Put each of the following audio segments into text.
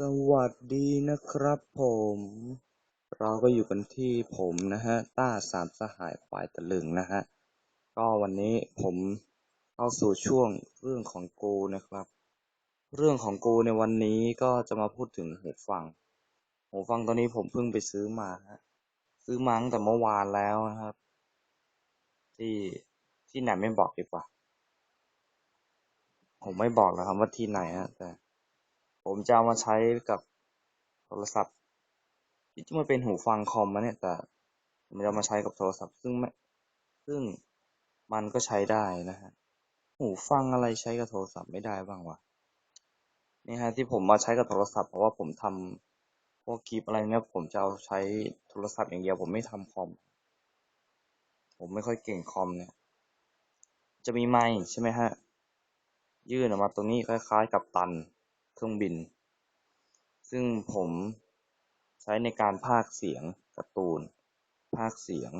สวัสดีนะครับผม เราก็อยู่กันที่ผมนะฮะ ต้าสามสหายฝ่ายตะลึงนะฮะ ก็วันนี้ผมเข้าสู่ช่วงเรื่องของกูนะครับ เรื่องของกูในวันนี้ก็จะมาพูดถึงหูฟัง หูฟังตัวนี้ผมเพิ่งไปซื้อมาฮะ ซื้อมาตั้งแต่เมื่อวานแล้วนะครับ ที่ที่ไหนไม่บอกดีกว่า ผมไม่บอกแล้วครับว่าที่ไหนฮะแต่ ผมจะเอามาใช้กับโทรศัพท์ที่มันเป็นหูฟังคอมนะเนี่ยแต่ผมจะเอามาใช้กับโทรศัพท์ ซึ่งไม่ซึ่งมันก็ใช้ได้นะฮะหูฟังอะไรใช้กับโทรศัพท์ไม่ได้บ้างวะนี่ฮะที่ผมมาใช้กับโทรศัพท์เพราะว่าผมทำพวกคลิปอะไรเนี่ยผมจะเอาใช้โทรศัพท์อย่างเดียวผมไม่ทำคอม ผมไม่ค่อยเก่งคอมเนี่ย จะมีไมค์ใช่ไหมฮะ ยื่นออกมาตรงนี้คล้ายๆกับตัน เครื่องบิน ซึ่งผมใช้ในการพากเสียงการ์ตูน พากเสียง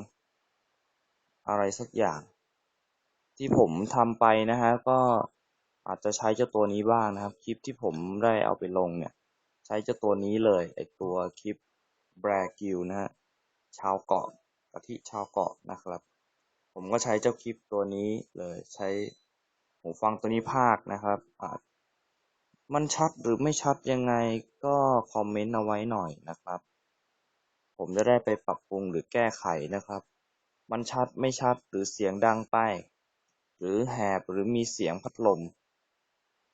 อะไรสักอย่าง ที่ผมทำไปนะฮะก็อาจจะใช้เจ้าตัวนี้บ้างนะครับ คลิปที่ผมได้เอาไปลงเนี่ย ใช้เจ้าตัวนี้เลยไอตัวคลิปแบรกิลนะฮะชาวเกาะกะทิชาวเกาะนะครับ ผมก็ใช้เจ้าคลิปตัวนี้เลยใช้หูฟังตัวนี้พากนะครับอาจ มันชัดหรือไม่ชัดยังไงก็คอมเมนต์เอาไว้หน่อยนะครับ ผมจะได้ไปปรับปรุงหรือแก้ไขนะครับ มันชัดไม่ชัดหรือเสียงดังไป หรือแหบหรือมีเสียงพัดลม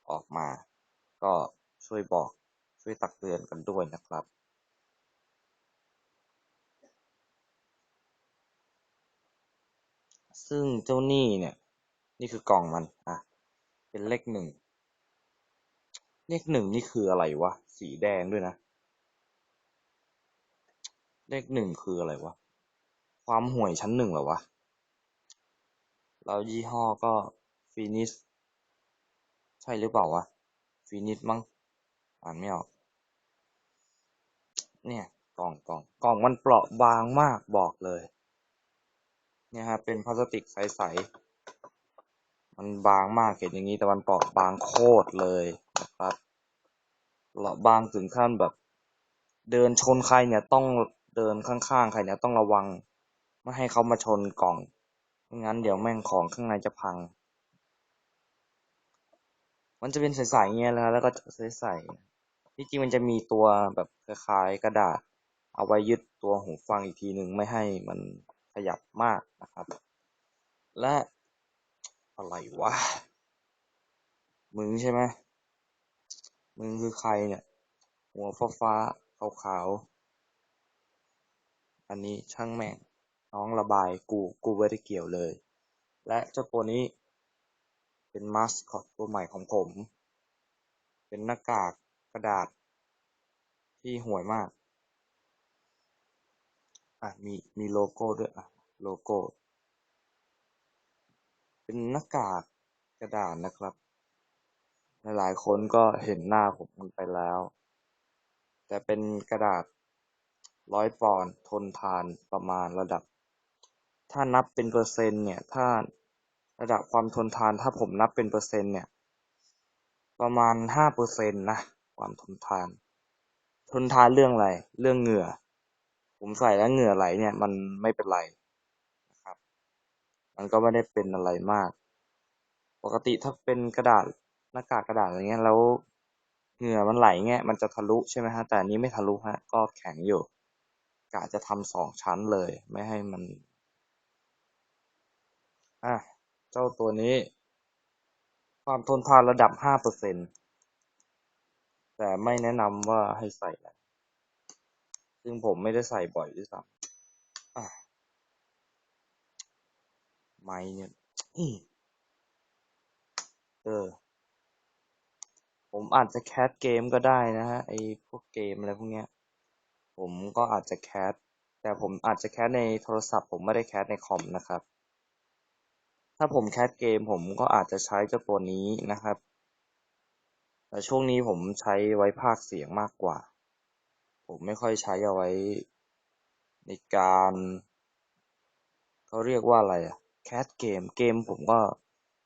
ออกมา ก็ช่วยบอกช่วยตักเตือนกันด้วยนะครับซึ่งเจ้านี่เนี่ย นี่คือกล่องมัน อะ เป็นเลขหนึ่ง เลขหนึ่งนี่คืออะไรวะ สีแดงด้วยนะ เลขหนึ่งคืออะไรวะ ความห่วยชั้นหนึ่งเหรอวะ แล้วยี่ห้อก็ฟินิสใช่หรือเปล่าวะฟินิสมั้ง อ่านไม่ออก เนี่ยกล่องกล่องกล่องมันเปราะบางมากบอกเลย เนี่ยฮะเป็นพลาสติกใสๆมันบางมากเห็นอย่างนี้แต่มันเปราะบางโคตรเลย นะครับเราะบางถึงขั้นแบบ เดินชนใครเนี่ยต้องเดินข้างๆใครเนี่ยต้องระวัง ไม่ให้เขามาชนกล่องไม่งั้นเดี๋ยวแม่งของข้างในจะพัง มันจะเป็นใสๆเงี้ยแล้วแล้วก็ใสๆที่จริงมันจะมีตัวแบบคล้ายๆกระดาษ เอาไว้ยึดตัวหูฟังอีกทีหนึ่งไม่ให้มันขยับมากนะครับ และอะไรวะมึงใช่ไหม มึงคือใครเนี่ย หัวฟ้าฟ้าขาวขาวๆอันนี้ช่างแม่ง น้องระบายกูกูไม่ได้เกี่ยวเลย และเจ้าตัวนี้เป็นมาสคอตตัวใหม่ของผม เป็นหน้ากากกระดาษ ที่ห่วยมาก อะ มีมีโลโก้ด้วยอะ โลโก้ เป็นหน้ากากกระดาษนะครับ หลายๆคนก็เห็นหน้าผมมันไปแล้ว แต่เป็นกระดาษร้อยปอนด์ทนทานประมาณระดับ ถ้านับเป็นเปอร์เซ็นต์เนี่ย ถ้าระดับความทนทานถ้าผมนับเป็นเปอร์เซ็นต์เนี่ย ประมาณห้าเปอร์เซ็นต์นะ ความทนทาน ทนทานเรื่องอะไร เรื่องเหงื่อ ผมใส่แล้วเหงื่อไหลเนี่ย มันไม่เป็นไรนะครับ มันก็ไม่ได้เป็นอะไรมาก ปกติถ้าเป็นกระดาษ หน้ากากกระดาษอะไรเงี้ยแล้วเหงื่อมันไหลเงี้ยมันจะทะลุใช่ไหมฮะแต่อันนี้ไม่ทะลุฮะก็แข็งอยู่กะจะทำสองชั้นเลย ไม่ให้มัน อะ เจ้าตัวนี้ ความทนทานระดับห้าเปอร์เซ็นต์แต่ไม่แนะนำว่าให้ใส่นะซึ่งผมไม่ได้ใส่บ่อยด้วยซ้ำอะไม้เนี่ยเออ ผมอาจจะแคสเกมก็ได้นะฮะไอพวกเกมอะไรพวกเนี้ย ผมก็อาจจะแคสแต่ผมอาจจะแคสในโทรศัพท์ ผมไม่ได้แคสในคอมนะครับ ถ้าผมแคสเกมผมก็อาจจะใช้เจ้าตัวนี้นะครับ แต่ช่วงนี้ผมใช้ไว้พากเสียงมากกว่า ผมไม่ค่อยใช้เอาไว้ ในการเขาเรียกว่าอะไรอะแคสเกมเกมผมก็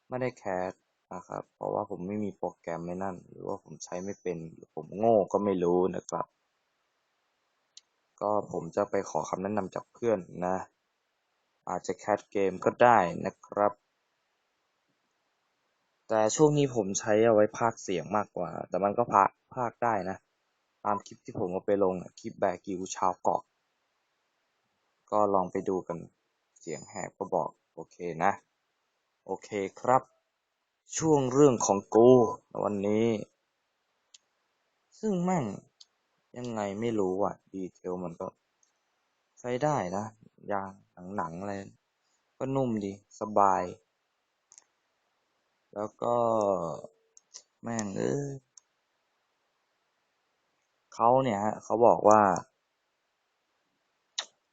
ไม่ได้แคส นะครับ เพราะว่าผมไม่มีโปรแกรมไม่นั่น หรือว่าผมใช้ไม่เป็นหรือผมโง่ก็ไม่รู้นะครับ ก็ผมจะไปขอคำแนะนำจากเพื่อนนะ อาจจะแคสเกมก็ได้นะครับ แต่ช่วงนี้ผมใช้เอาไว้พากเสียงมากกว่า แต่มันก็พากพากได้นะ ตามคลิปที่ผมเอาไปลงอะคลิปแบกกิวชาวเกาะก็ลองไปดูกันเสียงแหบก็บอก โอเคนะ โอเคครับ ช่วงเรื่องของกูวันนี้ ซึ่งแม่ง ยังไงไม่รู้อะ ดีเทลมันก็ใช้ได้นะ ยางหนังๆอะไร ก็นุ่มดี สบาย แล้วก็ แม่งเออเขาเนี่ยฮะ เขาบอกว่า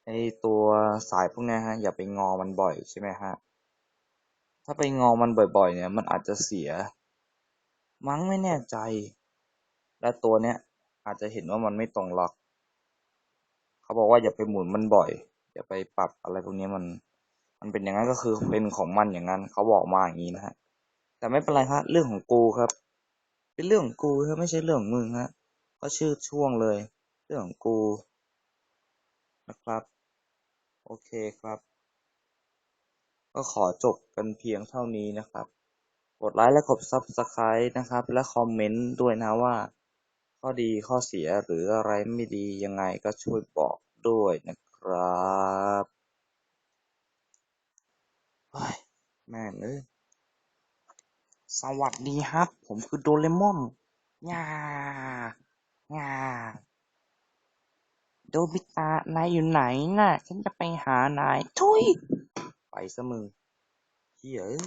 ไอตัวสายพวกนี้ฮะ อย่าไปงอมันบ่อยใช่ไหมฮะ ถ้าไปงอมันบ่อยๆ เนี่ย มันอาจจะเสีย มั้งไม่แน่ใจ และตัวเนี้ยอาจจะเห็นว่ามันไม่ตรงล็อก เขาบอกว่าอย่าไปหมุนมันบ่อย อย่าไปปรับอะไรพวกนี้มัน มันเป็นอย่างนั้นก็คือเป็นของมันอย่างนั้น เขาบอกมาอย่างนี้นะฮะ แต่ไม่เป็นไรฮะเรื่องของกูครับ เป็นเรื่องของกูครับไม่ใช่เรื่องของมึงฮะ ก็ชื่อช่วงเลย เรื่องของกูนะครับ โอเคครับ ก็ขอจบกันเพียงเท่านี้นะครับ กดไลค์และกด Subscribe นะครับ และคอมเมนต์ด้วยนะว่า ข้อดีข้อเสียหรืออะไรไม่ดียังไงก็ช่วยบอกด้วยนะครับเฮ้แม่เอ้ยสวัสดีครับ ผมคือโดเรมอนงางาโดบิตะนายอยู่ไหนน่ะ ฉันจะไปหานาย ทุย ไปซะมึงเฮ้ยเอ้ย